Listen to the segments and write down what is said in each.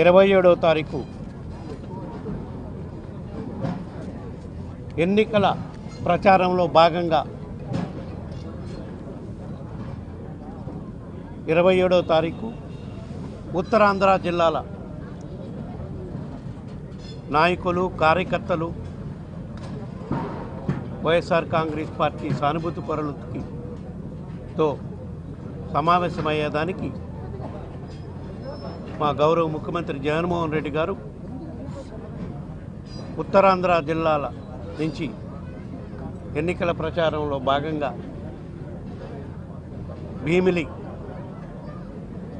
ఇరవై ఏడవ తారీఖు. ఎన్నికల ప్రచారంలో భాగంగా ఇరవై ఏడవ తారీఖు ఉత్తరాంధ్ర జిల్లాల నాయకులు కార్యకర్తలు వైఎస్ఆర్ కాంగ్రెస్ పార్టీ సానుభూతి పరులకి తో సమావేశమయ్యేదానికి మా గౌరవ ముఖ్యమంత్రి జగన్మోహన్ రెడ్డి గారు ఉత్తరాంధ్ర జిల్లాల నుంచి ఎన్నికల ప్రచారంలో భాగంగా భీమిలి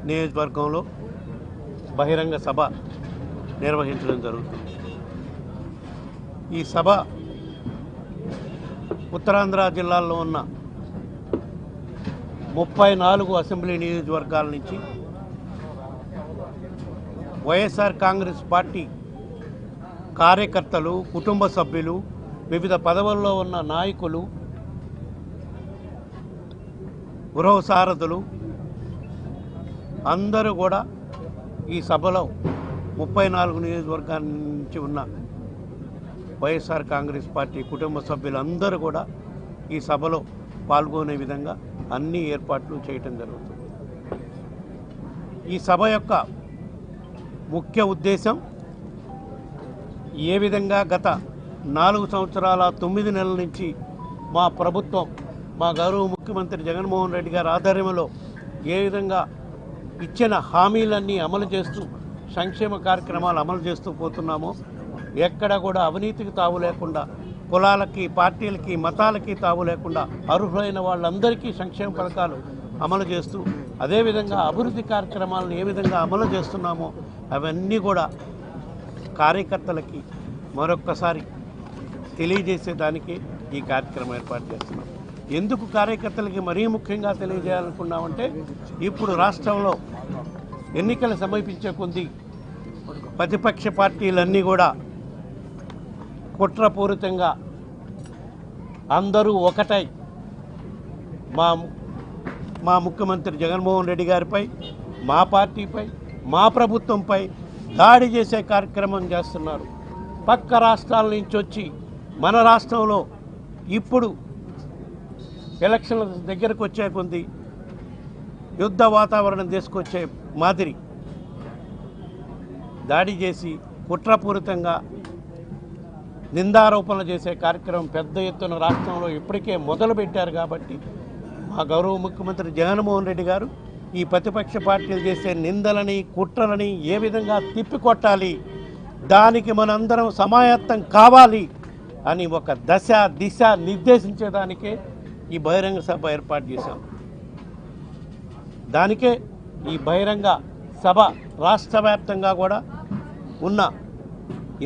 నియోజకవర్గంలో బహిరంగ సభ నిర్వహించడం జరుగుతుంది. ఈ సభ ఉత్తరాంధ్ర జిల్లాల్లో ఉన్న ముప్పై నాలుగు అసెంబ్లీ నియోజకవర్గాల నుంచి వైఎస్ఆర్ కాంగ్రెస్ పార్టీ కార్యకర్తలు కుటుంబ సభ్యులు వివిధ పదవుల్లో ఉన్న నాయకులు గృహ సారథులు అందరూ కూడా ఈ సభలో ముప్పై నాలుగు నియోజకవర్గాల నుంచి ఉన్న వైఎస్ఆర్ కాంగ్రెస్ పార్టీ కుటుంబ సభ్యులందరూ కూడా ఈ సభలో పాల్గొనే విధంగా అన్ని ఏర్పాట్లు చేయటం జరుగుతుంది. ఈ సభ యొక్క ముఖ్య ఉద్దేశం ఏ విధంగా గత నాలుగు సంవత్సరాల తొమ్మిది నెలల నుంచి మా ప్రభుత్వం మా గౌరవ ముఖ్యమంత్రి జగన్మోహన్ రెడ్డి గారి ఆధ్వర్యంలో ఏ విధంగా ఇచ్చిన హామీలన్నీ అమలు చేస్తూ సంక్షేమ కార్యక్రమాలు అమలు చేస్తూ పోతున్నామో ఎక్కడ కూడా అవినీతికి తావు లేకుండా కులాలకి పార్టీలకి మతాలకి తావు లేకుండా అర్హులైన వాళ్ళందరికీ సంక్షేమ పథకాలు అమలు చేస్తూ అదేవిధంగా అభివృద్ధి కార్యక్రమాలను ఏ విధంగా అమలు చేస్తున్నామో అవన్నీ కూడా కార్యకర్తలకి మరొక్కసారి తెలియజేసేదానికి ఈ కార్యక్రమం ఏర్పాటు చేస్తున్నాం. ఎందుకు కార్యకర్తలకి మరీ ముఖ్యంగా తెలియజేయాలనుకున్నామంటే ఇప్పుడు రాష్ట్రంలో ఎన్నికలు సమీపించే కొద్దీ ప్రతిపక్ష పార్టీలన్నీ కూడా కుట్రపూరితంగా అందరూ ఒకటై మా మా ముఖ్యమంత్రి జగన్మోహన్ రెడ్డి గారిపై మా పార్టీపై మా ప్రభుత్వంపై దాడి చేసే కార్యక్రమం చేస్తున్నారు. పక్క రాష్ట్రాల నుంచి వచ్చి మన రాష్ట్రంలో ఇప్పుడు ఎలక్షన్ల దగ్గరకు వచ్చే కొంది యుద్ధ వాతావరణం తీసుకొచ్చే మాదిరి దాడి చేసి కుట్రపూరితంగా నిందారోపణలు చేసే కార్యక్రమం పెద్ద ఎత్తున రాష్ట్రంలో ఇప్పటికే మొదలుపెట్టారు కాబట్టి మా గౌరవ ముఖ్యమంత్రి జగన్మోహన్ రెడ్డి గారు ఈ ప్రతిపక్ష పార్టీలు చేసే నిందలని కుట్రలని ఏ విధంగా తిప్పికొట్టాలి? దానికి మనందరం సమాయత్తం కావాలి అని ఒక దశ దిశ నిర్దేశించేదానికే ఈ బహిరంగ సభ ఏర్పాటు చేశాం. దానికే ఈ బహిరంగ సభ రాష్ట్ర వ్యాప్తంగా కూడా ఉన్న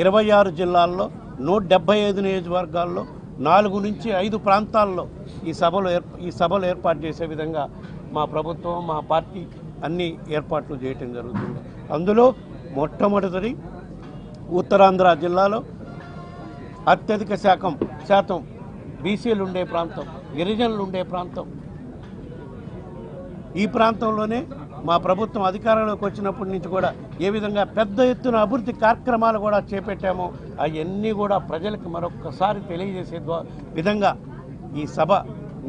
ఇరవై ఆరు జిల్లాల్లో నూట డెబ్బై ఐదు నియోజకవర్గాల్లో నాలుగు నుంచి ఐదు ప్రాంతాల్లో ఈ సభలు ఈ సభలు ఏర్పాటు చేసే విధంగా మా ప్రభుత్వం మా పార్టీ అన్ని ఏర్పాట్లు చేయటం జరుగుతుంది. అందులో మొట్టమొదటిది ఉత్తరాంధ్ర జిల్లాలో అత్యధిక శాతం శాతం బీసీలు ఉండే ప్రాంతం గిరిజనులు ఉండే ప్రాంతం. ఈ ప్రాంతంలోనే మా ప్రభుత్వం అధికారంలోకి వచ్చినప్పటి నుంచి కూడా ఏ విధంగా పెద్ద ఎత్తున అభివృద్ధి కార్యక్రమాలు కూడా చేపట్టామో అవన్నీ కూడా ప్రజలకు మరొక్కసారి తెలియజేసే విధంగా ఈ సభ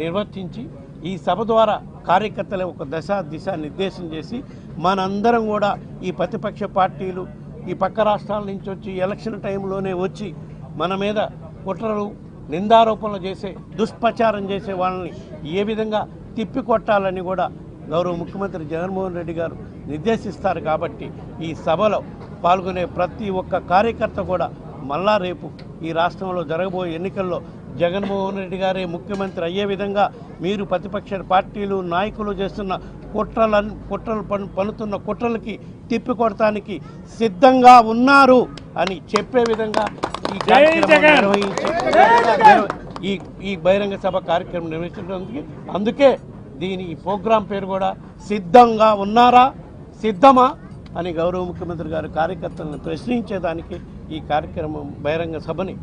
నిర్వర్తించి ఈ సభ ద్వారా కార్యకర్తల ఒక దశ దిశ నిర్దేశం చేసి మనందరం కూడా ఈ ప్రతిపక్ష పార్టీలు ఈ పక్క రాష్ట్రాల నుంచి వచ్చి ఎలక్షన్ టైంలోనే వచ్చి మన మీద కుట్రలు నిందారోపణలు చేసే దుష్ప్రచారం చేసే వాళ్ళని ఏ విధంగా తిప్పికొట్టాలని కూడా గౌరవ ముఖ్యమంత్రి జగన్మోహన్ రెడ్డి గారు నిర్దేశిస్తారు కాబట్టి ఈ సభలో పాల్గొనే ప్రతి ఒక్క కార్యకర్త కూడా మళ్ళా రేపు ఈ రాష్ట్రంలో జరగబోయే ఎన్నికల్లో జగన్మోహన్ రెడ్డి గారే ముఖ్యమంత్రి అయ్యే విధంగా మీరు ప్రతిపక్ష పార్టీలు నాయకులు చేస్తున్న కుట్రలను కుట్రలు పను పనుతున్న కుట్రలకి తిప్పికొడటానికి సిద్ధంగా ఉన్నారు అని చెప్పే విధంగా ఈ ఈ ఈ బహిరంగ సభ కార్యక్రమం నిర్వహించడానికి అందుకే దీని ఈ ప్రోగ్రాం పేరు కూడా సిద్ధంగా ఉన్నారా సిద్ధమా అని గౌరవ ముఖ్యమంత్రి గారు కార్యకర్తలను ప్రశ్నించేదానికి ఈ కార్యక్రమం బహిరంగ సభని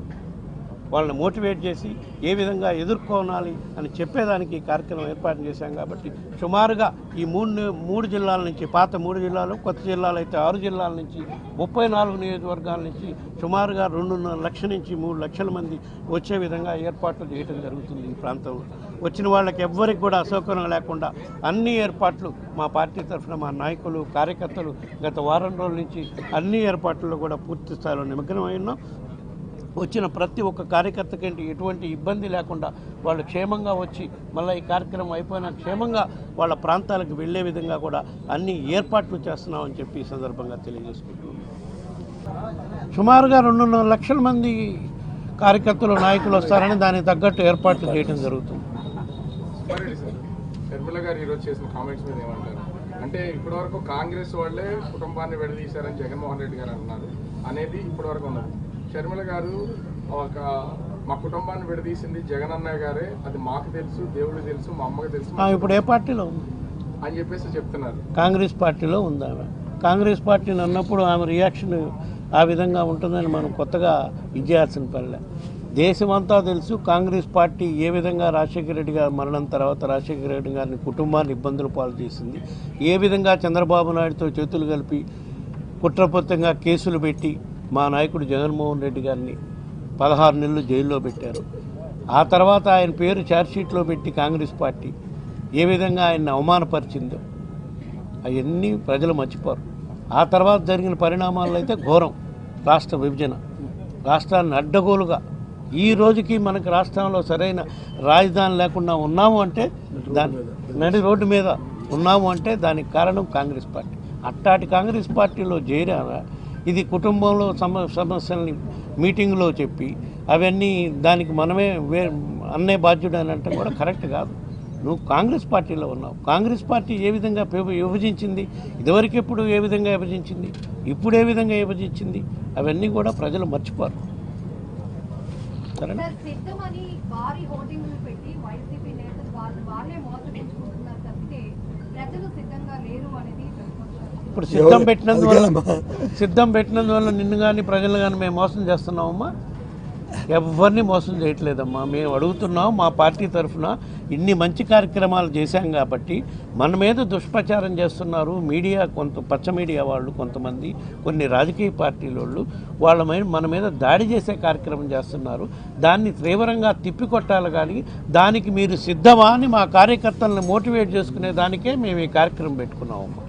వాళ్ళని మోటివేట్ చేసి ఏ విధంగా ఎదుర్కోనాలి అని చెప్పేదానికి ఈ కార్యక్రమం ఏర్పాటు చేశాం కాబట్టి సుమారుగా ఈ మూడు మూడు జిల్లాల నుంచి పాత మూడు జిల్లాలు కొత్త జిల్లాలు అయితే ఆరు జిల్లాల నుంచి ముప్పై నాలుగు నియోజకవర్గాల నుంచి సుమారుగా రెండున్నర లక్షల నుంచి మూడు లక్షల మంది వచ్చే విధంగా ఏర్పాట్లు చేయడం జరుగుతుంది ఈ ప్రాంతంలో. వచ్చిన వాళ్ళకి ఎవ్వరికి కూడా అసౌకర్యం లేకుండా అన్ని ఏర్పాట్లు మా పార్టీ తరఫున మా నాయకులు కార్యకర్తలు గత వారం రోజుల నుంచి అన్ని ఏర్పాట్లలో కూడా పూర్తి స్థాయిలో నిమగ్నమై ఉన్నాం. వచ్చిన ప్రతి ఒక్క కార్యకర్తకి ఎటువంటి ఇబ్బంది లేకుండా వాళ్ళు క్షేమంగా వచ్చి మళ్ళీ ఈ కార్యక్రమం అయిపోయిన క్షేమంగా వాళ్ళ ప్రాంతాలకు వెళ్ళే విధంగా కూడా అన్ని ఏర్పాట్లు చేస్తున్నామని చెప్పి ఈ సందర్భంగా తెలియజేసుకుంటున్నాం. సుమారుగా రెండున్నర లక్షల మంది కార్యకర్తలు నాయకులు వస్తారని దానికి తగ్గట్టు ఏర్పాట్లు చేయడం జరుగుతుంది. గారు ఈరోజు చేసిన కామెంట్స్ మీద ఏమంటారు? అంటే ఇప్పటివరకు కాంగ్రెస్ వాళ్ళే కుటుంబాన్ని విడదీశారని జగన్మోహన్ రెడ్డి గారు అన్నారు. అనేది ఇప్పటివరకు ఉన్నది. షర్మిల గారు ఒక మా కుటుంబాన్ని విడదీసింది జగన్ అన్నయ్య గారే. అది మాకు తెలుసు దేవుడికి తెలుసు మా అమ్మకి తెలుసు. ఇప్పుడు ఏ పార్టీలో ఉంది? అని చెప్పేసి చెప్తున్నారు. కాంగ్రెస్ పార్టీలో ఉంది కాంగ్రెస్ పార్టీని అన్నప్పుడు ఆమె రియాక్షన్ ఆ విధంగా ఉంటుందని మనం కొత్తగా ఇచ్చేయాల్సిన పనిలే. దేశమంతా తెలుసు కాంగ్రెస్ పార్టీ ఏ విధంగా రాజశేఖర రెడ్డి గారి మరణం తర్వాత రాజశేఖర రెడ్డి గారిని కుటుంబాన్ని ఇబ్బందులు పాలు చేసింది ఏ విధంగా చంద్రబాబు నాయుడుతో చేతులు కలిపి కుట్రపూరితంగా కేసులు పెట్టి మా నాయకుడు జగన్మోహన్ రెడ్డి గారిని పదహారు నెలలు జైల్లో పెట్టారు. ఆ తర్వాత ఆయన పేరు ఛార్జ్షీట్లో పెట్టి కాంగ్రెస్ పార్టీ ఏ విధంగా ఆయన్ని అవమానపరిచిందో అవన్నీ ప్రజలు మర్చిపోరు. ఆ తర్వాత జరిగిన పరిణామాల్లో అయితే ఘోరం రాష్ట్ర విభజన. రాష్ట్రాన్ని అడ్డగోలుగా ఈ రోజుకి మనకి రాష్ట్రంలో సరైన రాజధాని లేకుండా ఉన్నాము అంటే దాని నడి రోడ్డు మీద ఉన్నాము అంటే దానికి కారణం కాంగ్రెస్ పార్టీ. అట్టాటి కాంగ్రెస్ పార్టీలో చేరారా? ఇది కుటుంబంలో సమ సమస్యల్ని మీటింగ్లో చెప్పి అవన్నీ దానికి మనమే వే అన్నే బాధ్యుడు అని అంటే కూడా కరెక్ట్ కాదు. నువ్వు కాంగ్రెస్ పార్టీలో ఉన్నావు. కాంగ్రెస్ పార్టీ ఏ విధంగా విభజించింది? ఇదివరకెప్పుడు ఏ విధంగా విభజించింది? ఇప్పుడు ఏ విధంగా విభజించింది? అవన్నీ కూడా ప్రజలు మర్చిపోరు. సరేనా? ప్రజలు సిద్ధంగా లేరు అనేది ఇప్పుడు సిద్ధం పెట్టినందువల్ల సిద్ధం పెట్టినందువల్ల నిన్ను కానీ ప్రజలు కానీ మేము మోసం చేస్తున్నామమ్మా. ఎవరిని మోసం చేయట్లేదమ్మా. మేము అడుగుతున్నాం మా పార్టీ తరఫున ఇన్ని మంచి కార్యక్రమాలు చేశాం కాబట్టి మన మీద దుష్ప్రచారం చేస్తున్నారు మీడియా కొంత పచ్చ మీడియా వాళ్ళు కొంతమంది కొన్ని రాజకీయ పార్టీల వాళ్ళు. వాళ్ళ మీద మన మీద దాడి చేసే కార్యక్రమం చేస్తున్నారు. దాన్ని తీవ్రంగా తిప్పికొట్టాలి కానీ దానికి మీరు సిద్ధమా అని మా కార్యకర్తలను మోటివేట్ చేసుకునే దానికే మేము ఈ కార్యక్రమం పెట్టుకున్నామమ్మా.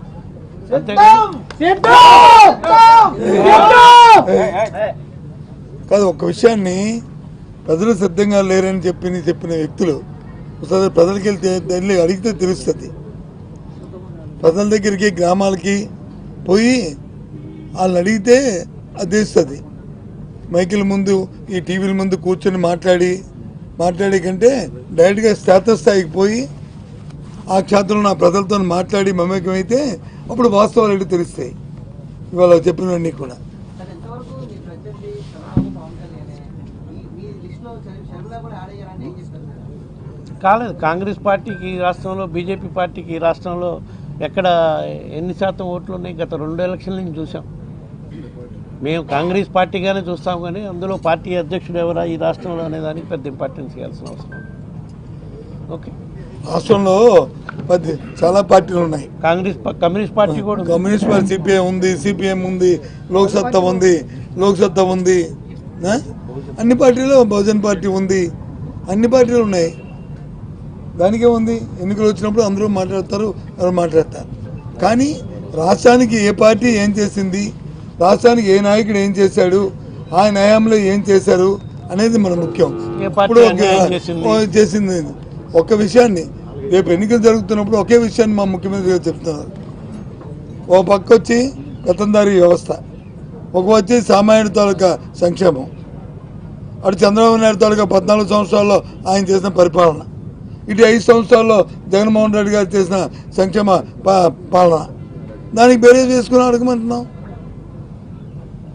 కాదు ఒక విషయాన్ని ప్రజలు సిద్ధంగా లేరని చెప్పి చెప్పిన వ్యక్తులు. ఒకసారి ప్రజలకి వెళ్తే వెళ్ళి అడిగితే తెలుస్తుంది. ప్రజల దగ్గరికి గ్రామాలకి పోయి వాళ్ళని అడిగితే అది తెలుస్తుంది. మైకిల ముందు ఈ టీవీల ముందు కూర్చొని మాట్లాడి మాట్లాడే కంటే డైరెక్ట్గా స్థాయికి పోయి ఆ క్షేత్రంలో నా ప్రజలతో మాట్లాడి మమేకమైతే అప్పుడు వాస్తవాలు ఏంటో తెలుస్తాయి. ఇవాళ చెప్పినవన్నీ కూడా. కాలేదు. కాంగ్రెస్ పార్టీకి ఈ రాష్ట్రంలో బీజేపీ పార్టీకి ఈ రాష్ట్రంలో ఎక్కడ ఎన్ని శాతం ఓట్లు ఉన్నాయి? గత రెండు ఎలక్షన్ల నుంచి చూసాం మేము కాంగ్రెస్ పార్టీగానే చూస్తాం కానీ అందులో పార్టీ అధ్యక్షుడు ఎవరా? ఈ రాష్ట్రంలో అనే దానికి పెద్ద ఇంపార్టెన్స్ ఇవ్వాల్సిన అవసరం. ఓకే. రాష్ట్రంలో చాలా పార్టీలు ఉన్నాయి. కాంగ్రెస్ కమ్యూనిస్ట్ పార్టీ కూడా ఉంది. కమ్యూనిస్ట్ పార్టీ సిపిఐ ఉంది సిపిఎం ఉంది లోక్సత్తా ఉంది లోక్సత్తా ఉంది? అన్ని పార్టీలు బహుజన్ పార్టీ ఉంది. అన్ని పార్టీలు ఉన్నాయి. దానికే ఉంది. ఎన్నికలు వచ్చినప్పుడు అందరూ మాట్లాడతారు ఎవరు మాట్లాడతారు. కానీ రాష్ట్రానికి ఏ పార్టీ ఏం చేసింది రాష్ట్రానికి ఏ నాయకుడు ఏం చేశాడు ఆ న్యాయంలో ఏం చేశారు అనేది మన ముఖ్యం. ఇప్పుడు చేసింది? ఒక్క ఒక విషయాన్ని రేపు ఎన్నికలు జరుగుతున్నప్పుడు ఒకే విషయాన్ని మా ముఖ్యమంత్రి గారు చెప్తున్నారు. ఓ పక్క వచ్చి గతందారి వ్యవస్థ ఒక వచ్చి సామాన్యుడి తాలూకా సంక్షేమం అటు చంద్రబాబు నాయుడు తాలూకా పద్నాలుగు సంవత్సరాల్లో ఆయన చేసిన పరిపాలన ఇటు ఐదు సంవత్సరాల్లో జగన్మోహన్ రెడ్డి గారు చేసిన సంక్షేమ పాలన. దానికి బేరే చేసుకుని అడగమంటున్నాం.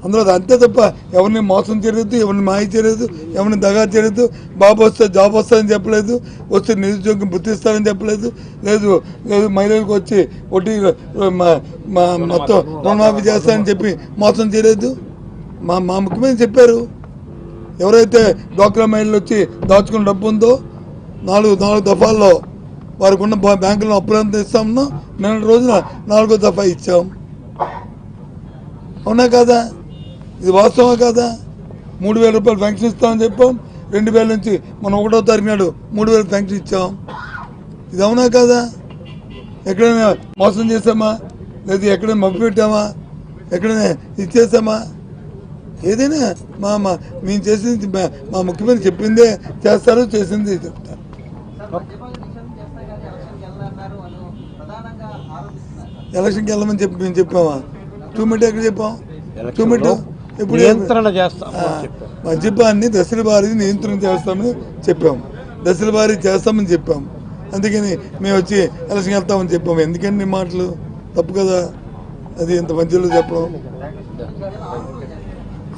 అందులో అంతే తప్ప ఎవరిని మోసం చేయలేదు ఎవరిని మాయ చేయలేదు ఎవరిని దగా చేయలేదు. బాబు వస్తే జాబ్ వస్తుందని చెప్పలేదు వస్తే నిరుద్యోగం గుర్తిస్తారని చెప్పలేదు. లేదు లేదు మహిళలకు వచ్చి వడ్డీ మా- మొత్తం రుణమాఫీ చేస్తారని చెప్పి మోసం చేయలేదు. మా మా ముఖ్యమంత్రి చెప్పారు. ఎవరైతే డ్వాక్రా మహిళలు వచ్చి దాచుకున్న డబ్బు ఉందో నాలుగు నాలుగు దఫాల్లో వారికి ఉన్న బ్యాంకులో అప్పులంతా ఇస్తామన్నా నిన్న రోజున నాలుగో దఫా ఇచ్చాం. అవునా కదా? ఇది వాస్తవం కాదా? మూడు వేల రూపాయలు పెన్షన్ ఇస్తామని చెప్పాం. రెండు వేల నుంచి మనం ఒకటో తారీఖు నాడు మూడు వేలు పెన్షన్ ఇచ్చాం. ఇది అవునా కాదా? ఎక్కడైనా మోసం చేసామా లేదా ఎక్కడైనా మబ్బు పెట్టామా? ఎక్కడైనా ఇచ్చేసామా ఏదైనా మా మా మేము చేసింది మా- ముఖ్యమంత్రి చెప్పిందే చేస్తారు చేసింది చెప్తారు. ఎలక్షన్కి వెళ్ళమని చెప్పి మేము చెప్పామా? టూ మీటర్ ఎక్కడ చెప్పాం? టూ మీటర్ ఇప్పుడు నియంత్రణ చేస్తాం మద్యపాన్ని దశల వారీ నియంత్రణ చేస్తామని చెప్పాము దశల వారీ చేస్తామని చెప్పాము అందుకని మేము వచ్చి ఎలక్షన్ వెళ్తామని చెప్పాము ఎందుకండి మాటలు? తప్పు కదా. అది ఇంత మంచిలో చెప్పడం.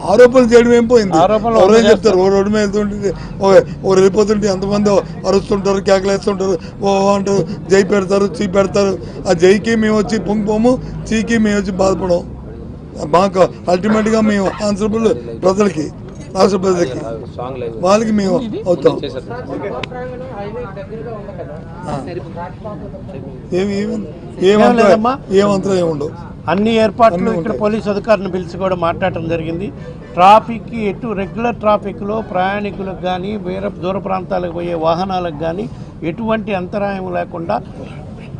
ఆరోపణలు చేయడం ఏం పోయింది? ఎవరైనా. చెప్తారు ఓ రోడ్డు మీద వెళ్తుంటే ఓ వెళ్ళిపోతుంటే ఎంతమంది అరుస్తుంటారు కేకలేస్తుంటారు ఓ ఓ అంటారు జై పెడతారు చీ పెడతారు. ఆ జైకి మేము వచ్చి పొంగిపోము చీకి మేము వచ్చి బాధపడం మాకు అల్టిమేట్గా మేము ఆన్సరబుల్ ప్రజలకి రాష్ట్ర ప్రజలకి వాళ్ళకి మేము అవుతాం. ఏమి ఏమి ఏమంతా ఏముండవు అన్ని ఏర్పాట్లు ఇక్కడ. పోలీస్ అధికారులను పిలిచి కూడా మాట్లాడటం జరిగింది ట్రాఫిక్కి ఎటు రెగ్యులర్ ట్రాఫిక్లో ప్రయాణికులకు కానీ వేరే దూర ప్రాంతాలకు పోయే వాహనాలకు కానీ ఎటువంటి అంతరాయం లేకుండా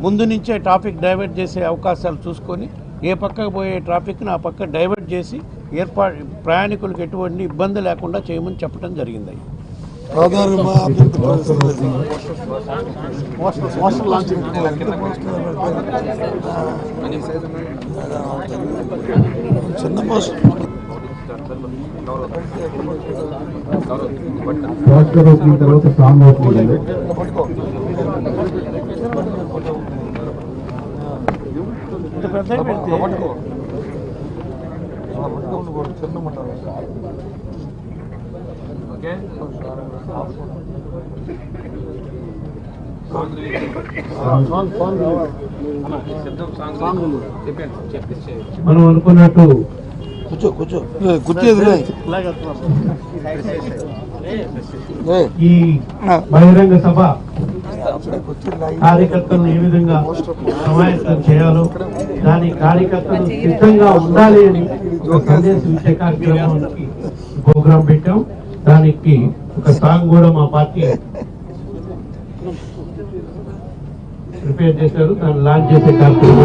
ముందు నుంచే ట్రాఫిక్ డైవర్ట్ చేసే అవకాశాలు చూసుకొని ఏ పక్కకు పోయే ట్రాఫిక్ని ఆ పక్క డైవర్ట్ చేసి ఏర్పాటు ప్రయాణికులకు ఎటువంటి ఇబ్బంది లేకుండా చేయమని చెప్పడం జరిగింది. చిన్న పోస్టర్ తర్వాత మనం అనుకున్నట్టు కూర్చో కూర్చో. కూర్చోదు ఈ బహిరంగ సభ కార్యకర్తలను ఏ విధంగా సమాయత్తం చేయాలో దాని కార్యకర్తలు సిద్ధంగా ఉండాలి అని ఒక సందేశం ఇచ్చే కార్యక్రమానికి ప్రోగ్రాం పెట్టాం. దానికి ఒక సాంగ్ కూడా మా పార్టీ ప్రిపేర్ చేశారు. దాన్ని లాంచ్ చేసే కార్యక్రమం